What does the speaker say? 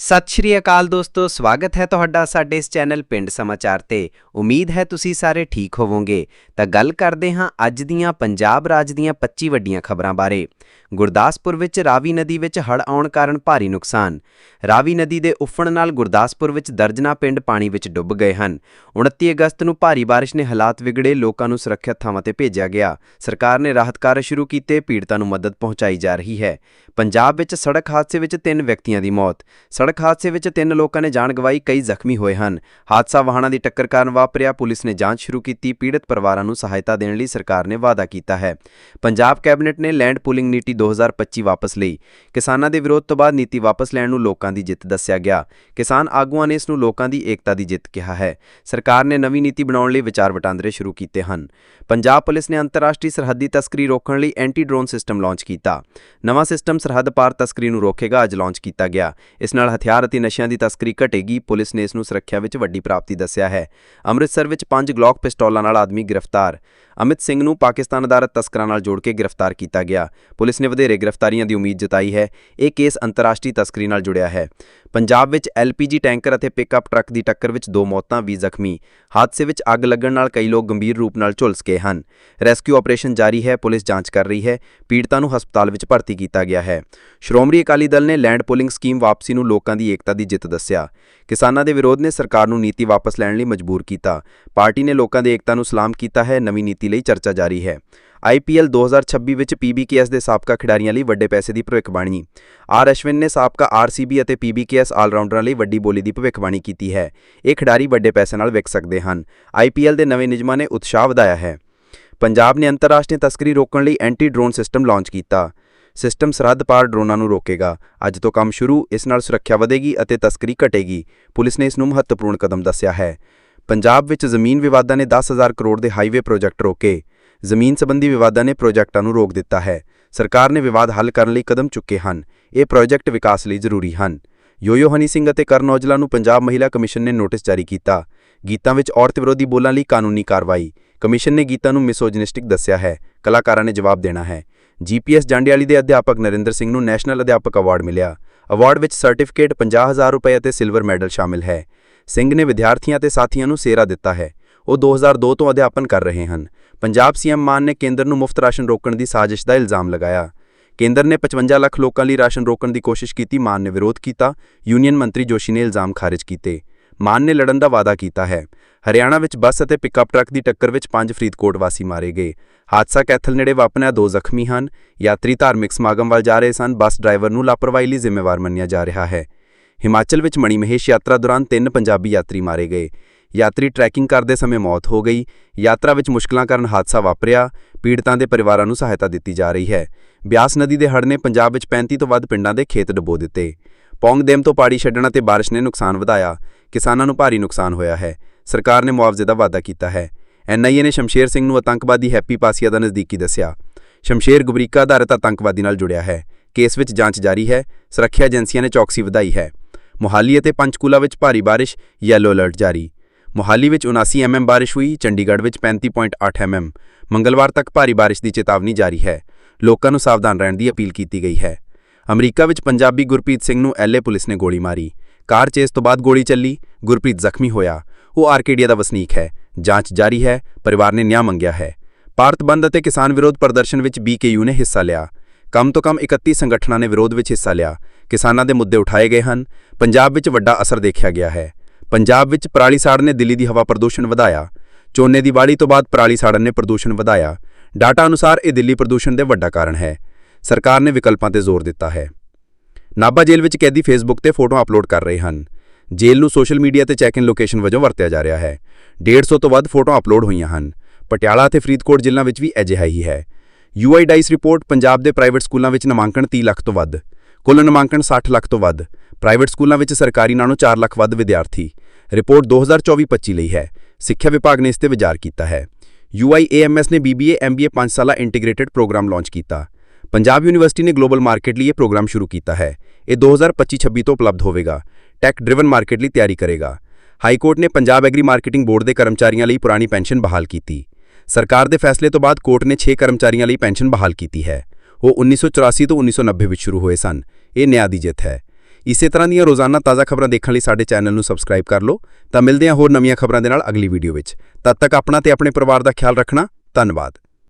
ਸਤਿ ਸ਼੍ਰੀ ਅਕਾਲ ਦੋਸਤੋ, ਸਵਾਗਤ ਹੈ ਤੁਹਾਡਾ ਸਾਡੇ ਇਸ ਚੈਨਲ ਪਿੰਡ ਸਮਾਚਾਰ ਤੇ। ਉਮੀਦ ਹੈ ਤੁਸੀਂ ਸਾਰੇ ਠੀਕ ਹੋਵੋਗੇ। ਤਾਂ ਗੱਲ ਕਰਦੇ ਹਾਂ ਅੱਜ ਦੀਆਂ ਪੰਜਾਬ ਰਾਜ ਦੀਆਂ 25 ਵੱਡੀਆਂ ਖਬਰਾਂ ਬਾਰੇ। ਗੁਰਦਾਸਪੁਰ ਵਿੱਚ ਰਾਵੀ ਨਦੀ ਵਿੱਚ ਹੜ੍ਹ ਆਉਣ ਕਾਰਨ ਭਾਰੀ ਨੁਕਸਾਨ। ਰਾਵੀ ਨਦੀ ਦੇ ਉਫਣ ਨਾਲ ਗੁਰਦਾਸਪੁਰ ਵਿੱਚ ਦਰਜਨਾ ਪਿੰਡ ਪਾਣੀ ਵਿੱਚ ਡੁੱਬ ਗਏ ਹਨ। 29 ਅਗਸਤ ਨੂੰ ਭਾਰੀ ਬਾਰਿਸ਼ ਨੇ ਹਾਲਾਤ ਵਿਗੜੇ, ਲੋਕਾਂ ਨੂੰ ਸੁਰੱਖਿਅਤ ਥਾਵਾਂ ਤੇ ਭੇਜਿਆ ਗਿਆ। ਸਰਕਾਰ ਨੇ ਰਾਹਤ ਕਾਰਜ ਸ਼ੁਰੂ ਕੀਤੇ, ਪੀੜਤਾਂ ਨੂੰ ਮਦਦ ਪਹੁੰਚਾਈ ਜਾ ਰਹੀ ਹੈ। ਪੰਜਾਬ ਵਿੱਚ ਸੜਕ ਹਾਦਸੇ ਵਿੱਚ ਤਿੰਨ ਵਿਅਕਤੀਆਂ ਦੀ ਮੌਤ। ਸੜਕ ਹਾਦਸੇ ਵਿੱਚ ਤਿੰਨ ਲੋਕਾਂ ਨੇ ਜਾਨ ਗਵਾਈ, ਕਈ ਜ਼ਖਮੀ ਹੋਏ ਹਨ। ਹਾਦਸਾ ਵਾਹਨਾਂ ਦੀ ਟੱਕਰ ਕਾਰਨ ਵਾਪਰਿਆ। ਪੁਲਿਸ ਨੇ ਜਾਂਚ ਸ਼ੁਰੂ ਕੀਤੀ। ਪੀੜਤ ਪਰਿਵਾਰਾਂ ਨੂੰ ਸਹਾਇਤਾ ਦੇਣ ਲਈ ਸਰਕਾਰ ਨੇ ਵਾਅਦਾ ਕੀਤਾ ਹੈ। ਪੰਜਾਬ ਕੈਬਨਿਟ ਨੇ ਲੈਂਡ ਪੂਲਿੰਗ ਨੀਤੀ 2025 ਵਾਪਸ ਲਈ। ਕਿਸਾਨਾਂ ਦੇ ਵਿਰੋਧ ਤੋਂ ਬਾਅਦ ਨੀਤੀ ਵਾਪਸ ਲੈਣ ਨੂੰ ਲੋਕਾਂ ਦੀ ਜਿੱਤ ਦੱਸਿਆ ਗਿਆ। ਕਿਸਾਨ ਆਗੂਆਂ ਨੇ ਇਸ ਨੂੰ ਲੋਕਾਂ ਦੀ ਏਕਤਾ ਦੀ ਜਿੱਤ ਕਿਹਾ ਹੈ। ਸਰਕਾਰ ਨੇ ਨਵੀਂ ਨੀਤੀ ਬਣਾਉਣ ਲਈ ਵਿਚਾਰ ਵਟਾਂਦਰੇ ਸ਼ੁਰੂ ਕੀਤੇ ਹਨ। ਪੰਜਾਬ ਪੁਲਿਸ ਨੇ ਅੰਤਰਰਾਸ਼ਟਰੀ ਸਰਹੱਦੀ ਤਸਕਰੀ ਰੋਕਣ ਲਈ ਐਂਟੀ ਡਰੋਨ ਸਿਸਟਮ ਲਾਂਚ ਕੀਤਾ। ਨਵਾਂ ਸਿਸਟਮ ਸਰਹੱਦ ਪਾਰ ਤਸਕਰੀ ਨੂੰ ਰੋਕੇਗਾ, ਅੱਜ ਲਾਂਚ ਕੀਤਾ ਗਿਆ। ਇਸ ਨਾਲ ਹਥਿਆਰ ਅਤੇ ਨਸ਼ਿਆਂ ਦੀ ਤਸਕਰੀ ਘਟੇਗੀ, ਪੁਲਿਸ ਨੇ ਇਸ ਨੂੰ ਸੁਰੱਖਿਆ ਵਿੱਚ ਵੱਡੀ ਪ੍ਰਾਪਤੀ ਦੱਸਿਆ ਹੈ। ਅੰਮ੍ਰਿਤਸਰ ਵਿੱਚ ਪੰਜ ਗਲੌਕ ਪਿਸਟੌਲਾਂ ਨਾਲ ਆਦਮੀ ਗ੍ਰਿਫਤਾਰ। ਅਮਿਤ ਸਿੰਘ ਨੂੰ ਪਾਕਿਸਤਾਨ ਅਦਾਲਤ ਤਸਕਰਾਂ ਨਾਲ ਜੋੜ ਕੇ ਗ੍ਰਿਫਤਾਰ ਕੀਤਾ ਗਿਆ। ਪੁਲਿਸ ਨੇ ਵਧੇਰੇ ਗ੍ਰਿਫਤਾਰੀਆਂ ਦੀ ਉਮੀਦ ਜਤਾਈ ਹੈ। ਇਹ ਕੇਸ ਅੰਤਰਰਾਸ਼ਟਰੀ ਤਸਕਰੀ ਨਾਲ ਜੁੜਿਆ ਹੈ। ਪੰਜਾਬ ਵਿੱਚ ਐਲਪੀਜੀ ਟੈਂਕਰ ਅਤੇ ਪਿਕਅਪ ਟਰੱਕ ਦੀ ਟੱਕਰ ਵਿੱਚ ਦੋ ਮੌਤਾਂ ਵੀ ਜ਼ਖਮੀ। ਹਾਦਸੇ ਵਿੱਚ ਅੱਗ ਲੱਗਣ ਨਾਲ ਕਈ ਲੋਕ ਗੰਭੀਰ ਰੂਪ ਨਾਲ ਝੁਲਸ ਗਏ ਹਨ। ਰੈਸਕਿਊ ਆਪਰੇਸ਼ਨ ਜਾਰੀ ਹੈ, ਪੁਲਿਸ ਜਾਂਚ ਕਰ ਰਹੀ ਹੈ। ਪੀੜਤਾਂ ਨੂੰ ਹਸਪਤਾਲ ਵਿੱਚ ਭਰਤੀ ਕੀਤਾ ਗਿਆ ਹੈ। ਸ਼੍ਰੋਮਣੀ ਅਕਾਲੀ ਦਲ ਨੇ ਲੈਂਡ ਪੂਲਿੰਗ ਸਕੀਮ ਵਾਪਸੀ ਨੂੰ ਲੋਕਾਂ ਦੀ ਏਕਤਾ ਦੀ ਜਿੱਤ ਦੱਸਿਆ। ਕਿਸਾਨਾਂ ਦੇ ਵਿਰੋਧ ਨੇ ਸਰਕਾਰ ਨੂੰ ਨੀਤੀ ਵਾਪਸ ਲੈਣ ਲਈ ਮਜਬੂਰ ਕੀਤਾ। ਪਾਰਟੀ ਨੇ ਲੋਕਾਂ ਦੀ ਏਕਤਾ ਨੂੰ ਸਲਾਮ ਕੀਤਾ ਹੈ, ਨਵੀਂ ਨੀਤੀ ਲਈ ਚਰਚਾ ਜਾਰੀ ਹੈ। ਆਈਪੀਐਲ 2026 ਵਿੱਚ ਪੀਬੀਕੇਐਸ ਦੇ ਸਾਬਕਾ ਖਿਡਾਰੀਆਂ ਲਈ ਵੱਡੇ ਪੈਸੇ ਦੀ ਭਵਿੱਖਬਾਣੀ। ਆਰ ਅਸ਼ਵਿਨ ਨੇ ਸਾਬਕਾ ਆਰਸੀਬੀ ਅਤੇ ਪੀਬੀਕੇਐਸ ਆਲਰਾਊਂਡਰਾਂ ਲਈ ਵੱਡੀ ਬੋਲੀ ਦੀ ਭਵਿੱਖਬਾਣੀ ਕੀਤੀ ਹੈ। ਇਹ ਖਿਡਾਰੀ ਵੱਡੇ ਪੈਸੇ ਨਾਲ ਵਿਕ ਸਕਦੇ ਹਨ। ਆਈਪੀਐਲ ਦੇ ਨਵੇਂ ਨਿਯਮਾਂ ਨੇ ਉਤਸ਼ਾਹ ਵਧਾਇਆ ਹੈ। ਪੰਜਾਬ ਨੇ ਅੰਤਰਰਾਸ਼ਟਰੀ ਤਸਕਰੀ ਰੋਕਣ ਲਈ ਐਂਟੀ ਡਰੋਨ ਸਿਸਟਮ ਲਾਂਚ ਕੀਤਾ। ਸਿਸਟਮ ਸਰਹੱਦ ਪਾਰ ਡਰੋਨਾਂ ਨੂੰ ਰੋਕੇਗਾ। ਅੱਜ ਤੋਂ ਕੰਮ ਸ਼ੁਰੂ, ਇਸ ਨਾਲ ਸੁਰੱਖਿਆ ਵਧੇਗੀ ਅਤੇ ਤਸਕਰੀ ਘਟੇਗੀ। ਪੁਲਿਸ ਨੇ ਇਸ ਨੂੰ ਮਹੱਤਵਪੂਰਨ ਕਦਮ ਦੱਸਿਆ ਹੈ। ਪੰਜਾਬ ਵਿੱਚ ਜ਼ਮੀਨ ਵਿਵਾਦਾਂ ਨੇ 10000 ਕਰੋੜ ਦੇ ਹਾਈਵੇ ਪ੍ਰੋਜੈਕਟ ਰੋਕੇ। ਜ਼ਮੀਨ ਸੰਬੰਧੀ ਵਿਵਾਦਾਂ ਨੇ ਪ੍ਰੋਜੈਕਟਾਂ ਨੂੰ ਰੋਕ ਦਿੱਤਾ ਹੈ। ਸਰਕਾਰ ਨੇ ਵਿਵਾਦ ਹੱਲ ਕਰਨ ਲਈ ਕਦਮ ਚੁੱਕੇ ਹਨ। ਇਹ ਪ੍ਰੋਜੈਕਟ ਵਿਕਾਸ ਲਈ ਜ਼ਰੂਰੀ ਹਨ। ਯੋਯੋ ਹਨੀ ਸਿੰਘ ਅਤੇ ਕਰਨ ਔਜਲਾ ਨੂੰ ਪੰਜਾਬ ਮਹਿਲਾ ਕਮਿਸ਼ਨ ਨੇ ਨੋਟਿਸ ਜਾਰੀ ਕੀਤਾ। ਗੀਤਾਂ ਵਿੱਚ ਔਰਤ ਵਿਰੋਧੀ ਬੋਲਾਂ ਲਈ ਕਾਨੂੰਨੀ ਕਾਰਵਾਈ। ਕਮਿਸ਼ਨ ਨੇ ਗੀਤਾਂ ਨੂੰ ਮਿਸੋਜਿਨਿਸਟਿਕ ਦੱਸਿਆ ਹੈ। ਕਲਾਕਾਰਾਂ ਨੇ ਜਵਾਬ ਦੇਣਾ ਹੈ। ਜੀਪੀਐਸ ਜਾਂਡਿਆਲੀ ਦੇ ਅਧਿਆਪਕ ਨਰਿੰਦਰ ਸਿੰਘ ਨੂੰ ਨੈਸ਼ਨਲ ਅਧਿਆਪਕ ਅਵਾਰਡ ਮਿਲਿਆ। ਅਵਾਰਡ ਵਿੱਚ ਸਰਟੀਫਿਕੇਟ 50000 ਰੁਪਏ ਅਤੇ ਸਿਲਵਰ ਮੈਡਲ ਸ਼ਾਮਿਲ ਹੈ। ਸਿੰਘ ਨੇ ਵਿਦਿਆਰਥੀਆਂ ਤੇ ਸਾਥੀਆਂ ਨੂੰ ਸੇਰਾ ਦਿੱਤਾ ਹੈ। ਉਹ 2002 ਤੋਂ ਅਧਿਆਪਨ ਕਰ ਰਹੇ ਹਨ। ਪੰਜਾਬ ਸੀਐਮ ਮਾਨ ਨੇ ਕੇਂਦਰ ਨੂੰ ਮੁਫਤ ਰਾਸ਼ਨ ਰੋਕਣ ਦੀ ਸਾਜ਼ਿਸ਼ ਦਾ ਇਲਜ਼ਾਮ ਲਗਾਇਆ। ਕੇਂਦਰ ਨੇ 55 ਲੱਖ ਲੋਕਾਂ ਲਈ ਰਾਸ਼ਨ ਰੋਕਣ ਦੀ ਕੋਸ਼ਿਸ਼ ਕੀਤੀ, ਮਾਨ ਨੇ ਵਿਰੋਧ ਕੀਤਾ, ਯੂਨੀਅਨ ਮੰਤਰੀ ਜੋਸ਼ੀ ਨੇ ਇਲਜ਼ਾਮ ਖਾਰਿਜ ਕੀਤੇ। ਮਾਨ ਨੇ ਲੜਨ ਦਾ ਵਾਅਦਾ ਕੀਤਾ ਹੈ। ਹਰਿਆਣਾ ਵਿੱਚ ਬੱਸ ਅਤੇ ਪਿਕਅਪ ਟਰੱਕ ਦੀ ਟੱਕਰ ਵਿੱਚ ਪੰਜ ਫਰੀਦਕੋਟ ਵਾਸੀ ਮਾਰੇ ਗਏ। ਹਾਦਸਾ ਕੈਥਲ ਨੇੜੇ ਵਾਪਰਿਆ, ਦੋ ਜ਼ਖਮੀ ਹਨ। ਯਾਤਰੀ ਧਾਰਮਿਕ ਸਮਾਗਮ ਵੱਲ ਜਾ ਰਹੇ ਸਨ। ਬੱਸ ਡਰਾਈਵਰ ਨੂੰ ਲਾਪਰਵਾਹੀ ਲਈ ਜ਼ਿੰਮੇਵਾਰ ਮੰਨਿਆ ਜਾ ਰਿਹਾ ਹੈ। ਹਿਮਾਚਲ ਵਿੱਚ ਮਣੀ ਮਹੇਸ਼ ਯਾਤਰਾ ਦੌਰਾਨ ਤਿੰਨ ਪੰਜਾਬੀ ਯਾਤਰੀ ਮਾਰੇ ਗਏ। ਯਾਤਰੀ ਟਰੈਕਿੰਗ ਕਰਦੇ ਸਮੇਂ ਮੌਤ ਹੋ ਗਈ। ਯਾਤਰਾ ਵਿੱਚ ਮੁਸ਼ਕਲਾਂ ਕਾਰਨ ਹਾਦਸਾ ਵਾਪਰਿਆ। ਪੀੜਤਾਂ ਦੇ ਪਰਿਵਾਰਾਂ ਨੂੰ ਸਹਾਇਤਾ ਦਿੱਤੀ ਜਾ ਰਹੀ ਹੈ। ਬਿਆਸ ਨਦੀ ਦੇ ਹੜ੍ਹ ਨੇ ਪੰਜਾਬ ਵਿੱਚ 35 ਤੋਂ ਵੱਧ ਪਿੰਡਾਂ ਦੇ ਖੇਤ ਡੁਬੋ ਦਿੱਤੇ। ਪੌਂਗ ਡੈਮ ਤੋਂ ਪਾੜੀ ਛੱਡਣ ਅਤੇ ਬਾਰਿਸ਼ ਨੇ ਨੁਕਸਾਨ ਵਧਾਇਆ। ਕਿਸਾਨਾਂ ਨੂੰ ਭਾਰੀ ਨੁਕਸਾਨ ਹੋਇਆ ਹੈ। ਸਰਕਾਰ ਨੇ ਮੁਆਵਜ਼ੇ ਦਾ ਵਾਅਦਾ ਕੀਤਾ ਹੈ। ਐਨਆਈਏ ਨੇ ਸ਼ਮਸ਼ੇਰ ਸਿੰਘ ਨੂੰ ਆਤੰਕਵਾਦੀ ਹੈਪੀ ਪਾਸੀਆ ਦਾ ਨਜ਼ਦੀਕੀ ਦੱਸਿਆ। ਸ਼ਮਸ਼ੇਰ ਗੁਬਰੀਕਾ ਆਧਾਰਿਤ ਆਤੰਕਵਾਦੀ ਨਾਲ ਜੁੜਿਆ ਹੈ। ਕੇਸ ਵਿੱਚ ਜਾਂਚ ਜਾਰੀ ਹੈ। ਸੁਰੱਖਿਆ ਏਜੰਸੀਆਂ ਨੇ ਚੌਕਸੀ ਵਧਾਈ ਹੈ। ਮੁਹਾਲੀ ਅਤੇ ਪੰਚਕੂਲਾ ਵਿੱਚ ਭਾਰੀ ਬਾਰਿਸ਼ ਯੈਲੋ ਅਲਰਟ ਜਾਰੀ। ਮੋਹਾਲੀ ਵਿੱਚ 79 ਐਮਐਮ ਬਾਰਿਸ਼ ਹੋਈ, ਚੰਡੀਗੜ੍ਹ ਵਿੱਚ 35.8 ਐਮਐਮ। ਮੰਗਲਵਾਰ ਤੱਕ ਭਾਰੀ ਬਾਰਿਸ਼ ਦੀ ਚੇਤਾਵਨੀ ਜਾਰੀ ਹੈ। ਲੋਕਾਂ ਨੂੰ ਸਾਵਧਾਨ ਰਹਿਣ ਦੀ ਅਪੀਲ ਕੀਤੀ ਗਈ ਹੈ। ਅਮਰੀਕਾ ਵਿੱਚ ਪੰਜਾਬੀ ਗੁਰਪ੍ਰੀਤ ਸਿੰਘ ਨੂੰ ਐਲਏ ਪੁਲਿਸ ਨੇ ਗੋਲੀ ਮਾਰੀ। ਕਾਰ ਚੇਸ ਤੋਂ ਬਾਅਦ ਗੋਲੀ ਚੱਲੀ। ਗੁਰਪ੍ਰੀਤ ਜ਼ਖਮੀ ਹੋਇਆ। ਉਹ ਆਰਕੇਡੀਆ ਦਾ ਵਸਨੀਕ ਹੈ। ਜਾਂਚ ਜਾਰੀ ਹੈ। ਪਰਿਵਾਰ ਨੇ ਨਿਆਂ ਮੰਗਿਆ ਹੈ। ਭਾਰਤ ਬੰਦ ਅਤੇ ਕਿਸਾਨ ਵਿਰੋਧ ਪ੍ਰਦਰਸ਼ਨ ਵਿੱਚ ਬੀਕੇਯੂ ਨੇ ਹਿੱਸਾ ਲਿਆ। ਕਮ ਤੋਂ ਕਮ 31 ਸੰਗਠਨਾਂ ਨੇ ਵਿਰੋਧ ਵਿੱਚ ਹਿੱਸਾ ਲਿਆ। ਕਿਸਾਨਾਂ ਦੇ ਮੁੱਦੇ ਉਠਾਏ ਗਏ ਹਨ। ਪੰਜਾਬ ਵਿੱਚ ਵੱਡਾ ਅਸਰ ਦੇਖਿਆ ਗਿਆ ਹੈ। ਪੰਜਾਬ ਵਿੱਚ ਪਰਾਲੀ ਸਾੜ ਨੇ ਦਿੱਲੀ ਦੀ ਹਵਾ ਪ੍ਰਦੂਸ਼ਣ ਵਧਾਇਆ। ਝੋਨੇ ਦੀ ਵਾੜੀ ਤੋਂ ਬਾਅਦ ਪਰਾਲੀ ਸਾੜਨ ਨੇ ਪ੍ਰਦੂਸ਼ਣ ਵਧਾਇਆ। ਡਾਟਾ ਅਨੁਸਾਰ ਇਹ ਦਿੱਲੀ ਪ੍ਰਦੂਸ਼ਣ ਦੇ ਵੱਡਾ ਕਾਰਨ ਹੈ। ਸਰਕਾਰ ਨੇ ਵਿਕਲਪਾਂ ਤੇ ਜ਼ੋਰ ਦਿੱਤਾ ਹੈ। ਨਾਭਾ ਜੇਲ੍ਹ ਵਿੱਚ ਕੈਦੀ ਫੇਸਬੁੱਕ ਤੇ ਫੋਟੋਆਂ ਅਪਲੋਡ ਕਰ ਰਹੇ ਹਨ। ਜੇਲ੍ਹ ਨੂੰ ਸੋਸ਼ਲ ਮੀਡੀਆ ਤੇ ਚੈੱਕ ਇਨ ਲੋਕੇਸ਼ਨ ਵਜੋਂ ਵਰਤਿਆ ਜਾ ਰਿਹਾ ਹੈ। 150 ਤੋਂ ਵੱਧ ਫੋਟੋਆਂ ਅਪਲੋਡ ਹੋਈਆਂ ਹਨ। ਪਟਿਆਲਾ ਅਤੇ ਫਰੀਦਕੋਟ ਜ਼ਿਲ੍ਹਾ ਵਿੱਚ ਵੀ ਅਜਿਹਾ ਹੀ ਹੈ। ਯੂਆਈ ਡਾਈਸ ਰਿਪੋਰਟ ਪੰਜਾਬ ਦੇ ਪ੍ਰਾਈਵੇਟ ਸਕੂਲਾਂ ਵਿੱਚ ਨਾਮਾਂਕਣ 30 ਲੱਖ ਤੋਂ ਵੱਧ। ਕੁੱਲ ਨਾਮਾਂਕਣ 60 ਲੱਖ ਤੋਂ ਵੱਧ। ਪ੍ਰਾਈਵੇਟ ਸਕੂਲਾਂ ਵਿੱਚ ਸਰਕਾਰੀ ਨਾਲੋਂ 4 ਲੱਖ ਵੱਧ ਵਿਦਿਆਰਥੀ। ਰਿਪੋਰਟ 2024-25 ਲਈ ਹੈ। ਸਿੱਖਿਆ ਵਿਭਾਗ ਨੇ ਇਸ ਤੇ ਵਿਚਾਰ ਕੀਤਾ ਹੈ। UIAMS ਨੇ BBA MBA 5 ਸਾਲਾ ਇੰਟੀਗ੍ਰੇਟਿਡ ਪ੍ਰੋਗਰਾਮ ਲਾਂਚ ਕੀਤਾ। ਪੰਜਾਬ ਯੂਨੀਵਰਸਿਟੀ ਨੇ ਗਲੋਬਲ ਮਾਰਕੀਟ ਲਈ ਇਹ ਪ੍ਰੋਗਰਾਮ ਸ਼ੁਰੂ ਕੀਤਾ ਹੈ। ਇਹ 2025-26 ਤੋਂ ਉਪਲਬਧ ਹੋਵੇਗਾ। ਟੈਕ ਡਰਿਵਨ ਮਾਰਕੀਟ ਲਈ ਤਿਆਰੀ ਕਰੇਗਾ। ਹਾਈ ਕੋਰਟ ਨੇ ਪੰਜਾਬ ਐਗਰੀ ਮਾਰਕੀਟਿੰਗ ਬੋਰਡ ਦੇ ਕਰਮਚਾਰੀਆਂ ਲਈ ਪੁਰਾਣੀ ਪੈਨਸ਼ਨ ਬਹਾਲ ਕੀਤੀ। ਸਰਕਾਰ ਦੇ ਫੈਸਲੇ ਤੋਂ ਬਾਅਦ ਕੋਰਟ ਨੇ 6 ਕਰਮਚਾਰੀਆਂ ਲਈ ਪੈਨਸ਼ਨ ਬਹਾਲ ਕੀਤੀ ਹੈ। ਉਹ 1984 ਤੋਂ 1990 ਵਿੱਚ ਸ਼ੁਰੂ ਹੋਏ ਸਨ। ਇਹ ਨਿਆਂ ਦੀ ਜਿੱਤ ਹੈ। ਇਸੇ ਤਰ੍ਹਾਂ ਦੀਆਂ ਰੋਜ਼ਾਨਾ ਤਾਜ਼ਾ ਖਬਰਾਂ ਦੇਖਣ ਲਈ ਸਾਡੇ ਚੈਨਲ ਨੂੰ ਸਬਸਕ੍ਰਾਈਬ ਕਰ ਲਓ। ਤਾਂ ਮਿਲਦੇ ਹਾਂ ਹੋਰ ਨਵੀਆਂ ਖਬਰਾਂ ਦੇ ਨਾਲ ਅਗਲੀ ਵੀਡੀਓ ਵਿੱਚ। ਤਦ ਤੱਕ ਆਪਣਾ ਤੇ ਆਪਣੇ ਪਰਿਵਾਰ ਦਾ ਖਿਆਲ ਰੱਖਣਾ। ਧੰਨਵਾਦ।